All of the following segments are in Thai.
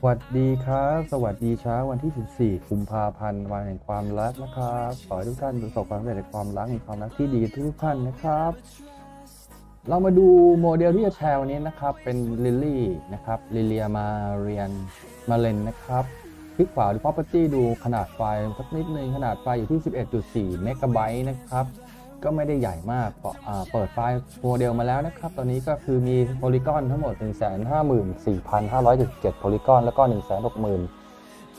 สวัสดีครับ สวัสดีเช้าวันที่ 14กุมภาพันธ์วันแห่งความรักนะครับขอให้ทุกท่านประสบความสำเร็จในความรักมีความรักที่ดีทุกท่านนะครับ เรามาดูโมเดลที่จะแชร์วันนี้นะครับ เป็นลิลลี่นะครับลิเลียมาเรียนมาเลนนะครับคลิกขวาดู property ดูขนาดไฟล์สักนิดนึงขนาดไฟล์อยู่ที่ 11.4 เมกะไบต์นะครับ ก็ไม่ได้ใหญ่มากเปิดไฟล์โมเดลมาแล้วนะครับ ตอนนี้ก็คือมีโพลีกอนทั้งหมด 154,577โพลีกอนแล้วก็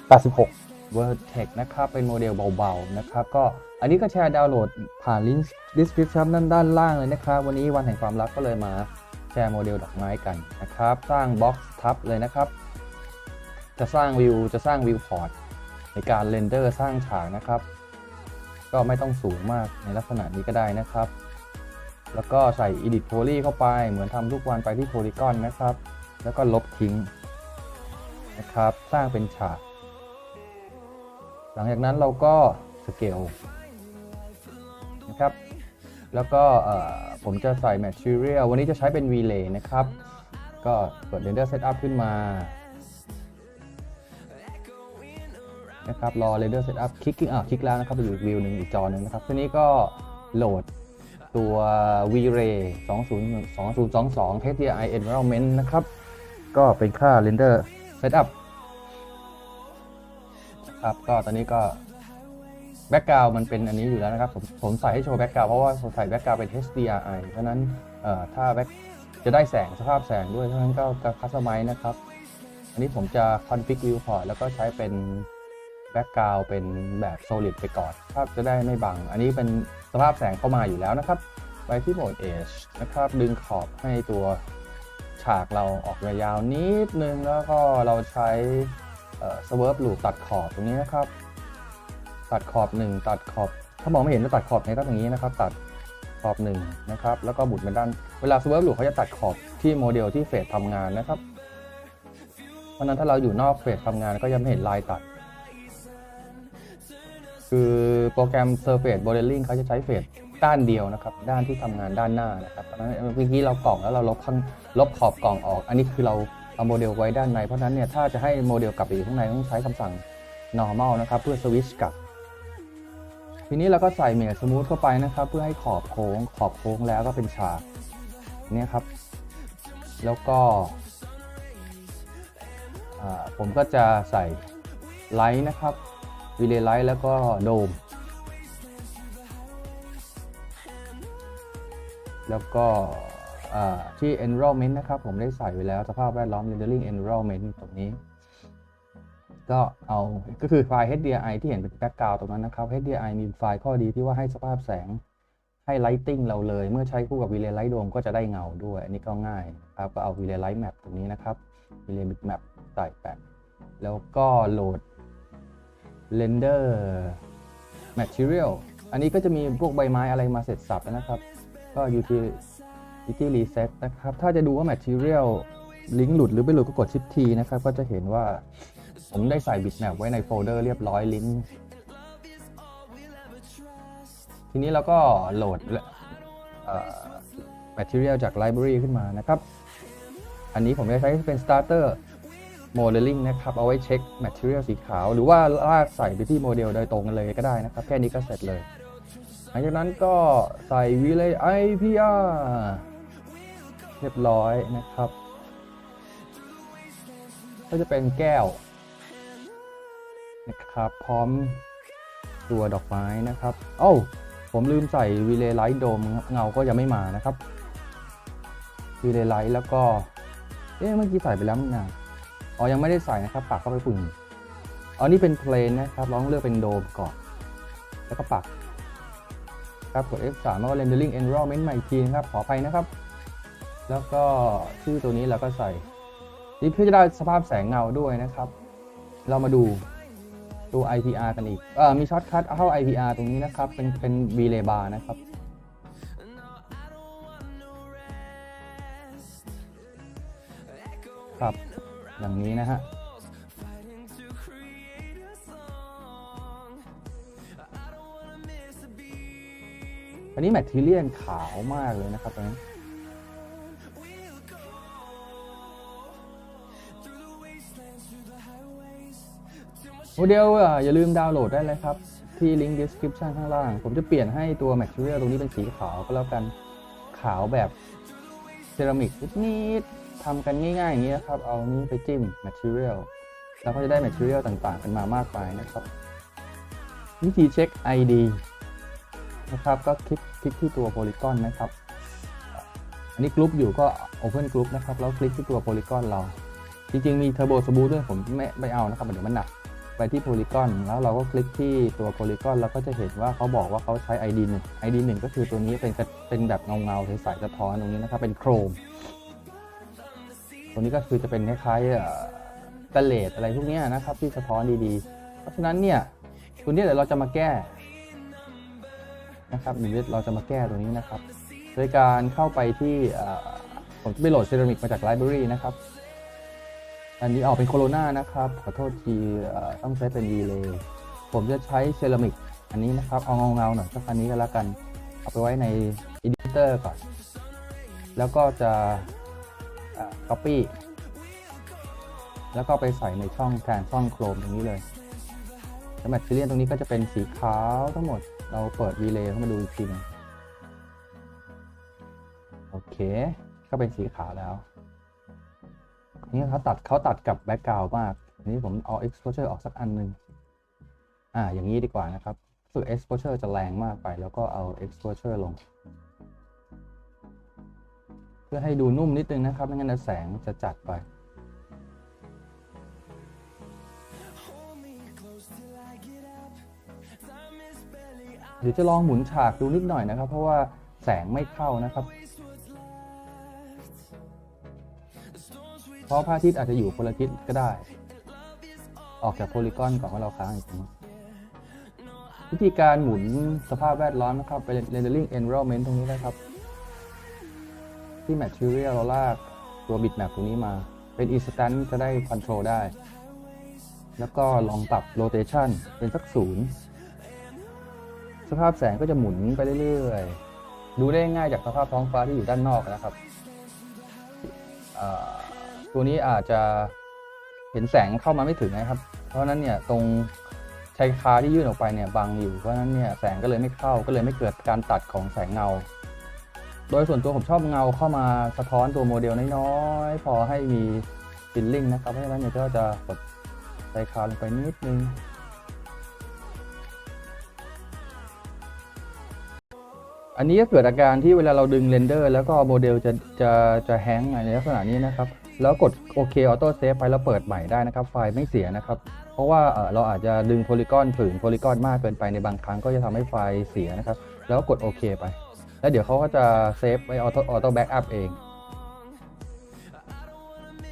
160,086 Vertex นะครับ เป็นโมเดลเบาๆ นะครับ ก็อันนี้ก็แชร์ดาวน์โหลดผ่านลิงก์ description ด้านด้านล่างเลยนะครับ วันนี้วันแห่งความรักก็เลยมาแชร์โมเดลดอกไม้กันนะครับ สร้างบ็อกซ์ทับเลยนะครับ จะสร้างวิวจะสร้างวิวพอร์ตในการเรนเดอร์สร้างฉากนะครับ ก็ไม่ต้องสูงมากในลักษณะนี้ก็ได้นะครับ แล้วก็ใส่ Edit Poly เข้าไปเหมือนทำทุกวันไปที่ Polygon นะครับ แล้วก็ลบทิ้งนะครับ สร้างเป็นฉาก หลังจากนั้นเราก็สเกลนะครับ แล้วก็ผมจะใส่ Material วันนี้จะใช้เป็น Relay นะครับ ก็เปิด Render Setup ขึ้นมา นะครับรอ Render Setup คลิกอะคลิกแล้วนะครับไปอยู่อีกวิวหนึ่งอีกจอหนึ่งนะครับทีนี้ก็โหลดตัว V-Ray 2022 HDRI Environment นะครับ ก็เป็นค่า Render Setup ครับก็ตอนนี้ก็แบ็กกราวมันเป็นอันนี้อยู่แล้วนะครับ ผมผมใส่ให้โชว์แบ็กกราวเพราะว่าผมใส่แบ็กกราวเป็น HDRI เพราะนั้นเอ่อถ้าแบ็กจะได้แสงสภาพแสงด้วยเพราะนั้นก็จะคัสตอมไมนะครับ อันนี้ผมจะคอนฟิกวิวพอร์ตแล้วก็ใช้เป็น แบ็กกราวเป็นแบบ solid ไปก่อนภาพจะได้ไม่บัง อันนี้เป็นสภาพแสงเข้ามาอยู่แล้วนะครับ ไปที่โหมด Edge นะครับ ดึงขอบให้ตัวฉากเราออกยาวๆนิดนึง แล้วก็เราใช้เอ่อ swerve l o o ตัดขอบตรงนี้นะครับ ตัดขอบ 1 ตัดขอบ ถ้ามองไม่เห็นจะตัดขอบในก็ตรงนี้นะครับ ตัดขอบ1นะครับ แล้วก็บุดไปด้าน เวลา swerve l o o เขาจะตัดขอบที่โมเดลที่เฟสทำงานนะครับ เพราะฉะนั้นถ้าเราอยู่นอกเฟสทำงานก็ยังไม่เห็นลายตัด คือโปรแกรม Surface Modeling เขาจะใช้เฟสด้านเดียวนะครับ ด้านที่ทำงานด้านหน้านะครับเพราะฉะนั้นเมื่อกี้เรากล่องแล้วเราลบข้างลบขอบกล่องออก อันนี้คือเราเอาโมเดลไว้ด้านใน เพราะฉะนั้นเนี่ยถ้าจะให้โมเดลกลับไปอยู่ข้างในต้องใช้คำสั่ง normal นะครับเพื่อสวิตช์กลับ ทีนี้เราก็ใส่เม s สมูทเข้าไปนะครับ เพื่อให้ขอบโค้ง ขอบโค้งแล้วก็เป็นฉากเนี่ยครับ แล้วก็ผมก็จะใส่ไลท์นะครับ วิเลไลท์แล้วก็โดม แล้วก็ที่ environment นะครับผมได้ใส่ไว้แล้วสภาพแวดล้อม rendering environment ตรงนี้ ก็เอาก็คือไฟล์ HDRI ที่เห็นเป็นแบ็กกราวตรงนั้นนะครับ HDRI มีไฟล์ข้อดีที่ว่าให้สภาพแสงให้ lighting เราเลย เมื่อใช้คู่กับ Relay Light Dome ก็จะได้เงาด้วย อันนี้ก็ง่ายครับก็เอา Relay Light Map ตรงนี้นะครับ Relay Map ใส่แปะแล้วก็โหลด Render Material อันนี้ก็จะมีพวกใบไม้อะไรมาเสร็จสับนะครับ ก็ utility reset นะครับ ถ้าจะดูว่า material ลิงก์หลุดหรือไม่หลุดก็กด shift T นะครับ ก็จะเห็นว่าผมได้ใส่ bitmap ไว้ในโฟลเดอร์เรียบร้อยลิงก์ทีนี้เราก็โหลดเอ่อ material จาก library ขึ้นมานะครับ อันนี้ผมจะใช้เป็น starter modeling นะครับ เอาไว้เช็ค material สีขาว หรือว่าลากใส่ไปที่โมเดลโดยตรงกันเลยก็ได้นะครับ แค่นี้ก็เสร็จเลย หลังจากนั้นก็ใส่ relay IPR เรียบร้อยนะครับ ก็จะเป็นแก้วนะครับพร้อมตัวดอกไม้นะครับ เอ้า ผมลืมใส่ relay light dome ครับเงาก็ยังไม่มานะครับ relay light แล้วก็ เอ๊ะเมื่อกี้ใส่ไปแล้วนี่นา อ๋อยังไม่ได้ใส่นะครับปักเข้าไปปุ่นอ๋อนี่เป็น plane นะครับลองเลือกเป็นโดมก่อน แล้วก็ปักครับกด F3 แล้วก็ rendering environment ใหม่ทีนะครับขอไปนะครับ แล้วก็ชื่อตัวนี้เราก็ใส่นี่เพื่อจะได้สภาพแสงเงาด้วยนะครับ เรามาดูตัว IPR กันอีกเออมีช็อตคัทเข้า IPR ตรงนี้นะครับ เป็นเป็น relay bar นะครับครับ อย่างนี้นะฮะอันนี้แมทเทียนขาวมากเลยนะครับตอนนี้โมเดลอะอย่าลืมดาวน์โหลดได้เลยครับ ที่ลิงก์ description ข้างล่าง ผมจะเปลี่ยนให้ตัว material ตรงนี้เป็นสีขาวก็แล้วกันขาวแบบเซรามิกนิดๆ ทำกันง่ายๆอย่างนี้นะครับ เอานี้ไปจิ้ม material แล้วก็จะได้ material ต่างๆ กันมามากมายนะครับ วิธีเช็ค ID นะครับ ก็คลิกคลิกที่ตัว polygon นะครับ อันนี้กรุ๊ปอยู่ก็ open group นะครับ แล้วคลิกที่ตัว polygon เรา จริงๆ มี turbo smooth ด้วยผมไม่ไม่เอานะครับเดี๋ยวมันหนัก ไปที่ polygon แล้วเราก็คลิกที่ตัว polygon แล้วก็จะเห็นว่าเขาบอกว่าเขาใช้ ID 1 ID 1ก็คือตัวนี้เป็นเป็นแบบเงาเงาๆใสๆสะท้อนตรงนี้นะครับ เป็นโครม ตัวนี้ก็คือจะเป็นคล้ายๆกระเลดอะไรพวกนี้นะครับ ที่สะท้อนดีๆ เพราะฉะนั้นเนี่ยตัวนี้เดี๋ยวเราจะมาแก้นะครับเดี๋ยวเราจะมาแก้ตัวนี้นะครับ โดยการเข้าไปที่ผมจะไปโหลดเซรามิกมาจากไลบรารีนะครับ อันนี้ออกเป็นโคโรนานะครับ ขอโทษทีต้องใช้เป็น v ีเลยผมจะใช้เซรามิกอันนี้นะครับเอาเงาๆหน่อยสักอันนี้ก็แล้วกัน เอาไปไว้ใน Editor ก่อน แล้วก็จะ Copy แล้วก็ไปใส่ในช่องแทนช่องโครมตรงนี้เลยแล้วแมทเทียลตรงนี้ก็จะเป็นสีขาวทั้งหมด เราเปิด v ีเลเข้ามาดูอีกทีนึงโอเค ก็เป็นสีขาวแล้ว นี่เขาตัดเขาตัดกับแบ็กกราวมากอันนี้ผมเอา exposure ออกสักอันหนึ่งอ่า อย่างนี้ดีกว่านะครับสึก exposure จะแรงมากไป แล้วก็เอา exposure ลง พื่อให้ดูนุ่มนิดนึงนะครับ ไม่งั้นแสงจะจัดไป เดี๋ยวจะลองหมุนฉากดูนิดหน่อยนะครับ เพราะว่าแสงไม่เข้านะครับ เพราะพระอาทิตย์อาจจะอยู่คนละทิศก็ได้ ออกจากโพลีกอนก่อนว่าเราค้างอยู่ตรงนี้วิธีการหมุนสภาพแวดล้อมนะครับไป rendering environment ตรงนี้นะครับ ที่ material เราลากตัว bitmap ตรงนี้มา เป็น instant จะได้ control ได้ แล้วก็ลองปรับ rotation เป็นสักศูนย์สภาพแสงก็จะหมุนไปเรื่อยๆ ดูได้ง่ายจากสภาพท้องฟ้าที่อยู่ด้านนอกนะครับ ตัวนี้อาจจะเห็นแสงเข้ามาไม่ถึงนะครับ เพราะนั้นเนี่ยตรงชายคาที่ยื่นออกไปเนี่ยบังอยู่ เพราะนั้นเนี่ยแสงก็เลยไม่เข้าก็เลยไม่เกิดการตัดของแสงเงา โดยส่วนตัวผมชอบเงาเข้ามาสะท้อนตัวโมเดลน้อยๆ พอให้มีฟิลลิ่งนะครับ เพราะฉะนั้นเนี่ยก็จะกดชายคาลงไปนิดนึงอันนี้ก็เกิดอาการที่เวลาเราดึงเรนเดอร์ แล้วก็โมเดลจะจะจะแฮงในลักษณะนี้นะครับ แล้วกดโอเคออโต้เซฟไปแล้วเปิดใหม่ได้นะครับ ไฟล์ไม่เสียนะครับ เพราะว่าเราอาจจะดึงโพลีกอนถึงโพลีกอนมากเกินไปในบางครั้งก็จะทำให้ไฟล์เสียนะครับ แล้วกดโอเคไป แล้วเดี๋ยวเขาก็จะเซฟไว้ออโต้ออโต้แบ็กอัพเอง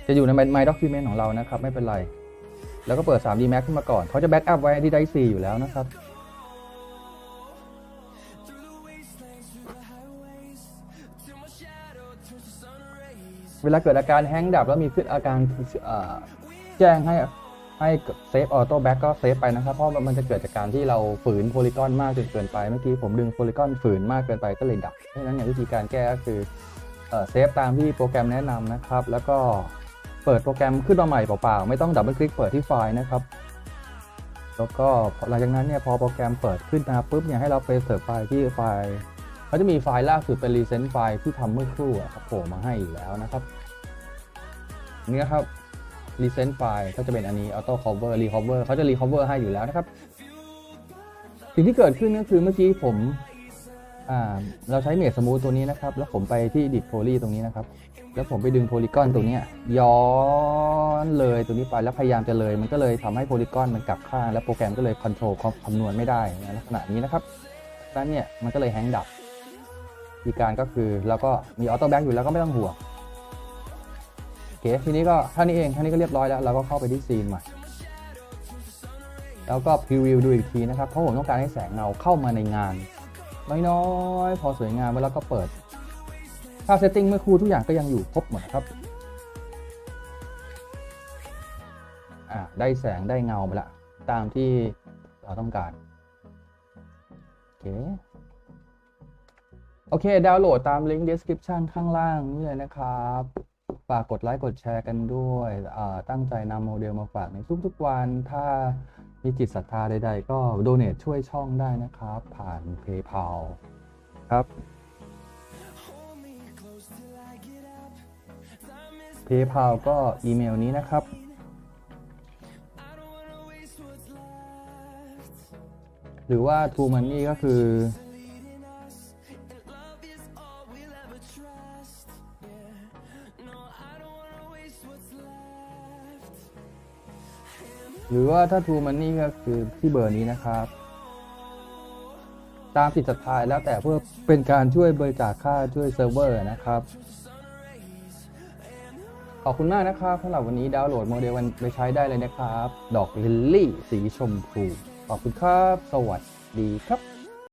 จะอยู่ใน My Document ของเรานะครับ ไม่เป็นไร แล้วก็เปิด 3D Max ขึ้นมาก่อน เขาจะแบ็กอัพไว้ที่ไดซีอยู่แล้วนะครับ เวลาเกิดอาการแฮงดับแล้วมีขึ้นอาการแจ้งให้ ให้เซฟออโต้แบ็กก็เซฟไปนะครับ เพราะมันจะเกิดจากการที่เราฝืนโพลีกอนมากจนเกินไปเมื่อกี้ผมดึงโพลีกอนฝืนมากเกินไปก็เลยดับเพราะฉะนั้นเนี่ยวิธีการแก้ก็คือเซฟตามที่โปรแกรมแนะนำนะครับ แล้วก็เปิดโปรแกรมขึ้นมาใหม่เปล่าๆ ไม่ต้องดับเบิลคลิกเปิดที่ไฟล์นะครับ แล้วก็หลังจากนั้นเนี่ยพอโปรแกรมเปิดขึ้นมาปุ๊บเนี่ยให้เราไปเสิร์ฟไฟล์ที่ไฟล์เขาจะมีไฟล์ล่าสุดเป็น recent ไฟล์ที่ทำเมื่อครู่อะครับโผล่มาให้อยู่แล้วนะครับนี่นะครับ recent file ก็จะเป็นอันนี้ auto cover recover เขาจะ recover ให้อยู่แล้วนะครับ สิ่งที่เกิดขึ้นก็คือเมื่อกี้ผมเราใช้เมดสมูทตัวนี้นะครับ แล้วผมไปที่ edit poly ตรงนี้นะครับ แล้วผมไปดึงโพลีกอนตรงนี้ย้อนเลยตรงนี้ไปแล้วพยายามจะเลย มันก็เลยทำให้โพลีกอนมันกลับข้างแล้วโปรแกรมก็เลยคอนโทรลคำนวณไม่ได้ในลักษณะนี้นะครับดังนั้นเนี่ยมันก็เลยแฮงก์ดับวิธีการก็คือแล้วก็มีออโต้แบ็กอยู่แล้วก็ไม่ต้องห่วง ทีนี้ก็เท่านี้เองเท่านี้ก็เรียบร้อยแล้ว เราก็เข้าไปที่ซีนใหม่แล้วก็พรีวิวดูอีกทีนะครับ เพราะผมต้องการให้แสงเงาเข้ามาในงาน น้อยๆพอสวยงามแล้วก็เปิดภาเซตติ้งเมื่อครู่ทุกอย่างก็ยังอยู่ครบหมดนะครับอ่าได้แสงได้เงาไปละ ตามที่เราต้องการ โอเคโอเค ดาวน์โหลดตามลิงก์ description ข้างล่างนี่เลยนะครับ ฝากกดไลค์กดแชร์กันด้วยอ่าตั้งใจนำโมเดลมาฝากในทุกๆวัน ถ้ามีจิตศรัทธาใดๆ ก็โดเน a ช่วยช่องได้นะครับ ผ่าน PayPal ครับ PayPal ก็อีเมลนี้นะครับหรือว่า True Money ก็คือ หรือว่าถ้า True Money ก็คือที่เบอร์นี้นะครับ ตามสิทธิ์ศรัทธาแล้วแต่เพื่อเป็นการช่วยบริจาคค่าช่วยเซิร์ฟเวอร์นะครับ ขอบคุณมากนะครับสำหรับวันนี้ดาวน์โหลดโมเดลมันไปใช้ได้เลยนะครับ ดอกลิลลี่ สีชมพู ขอบคุณครับ สวัสดีครับ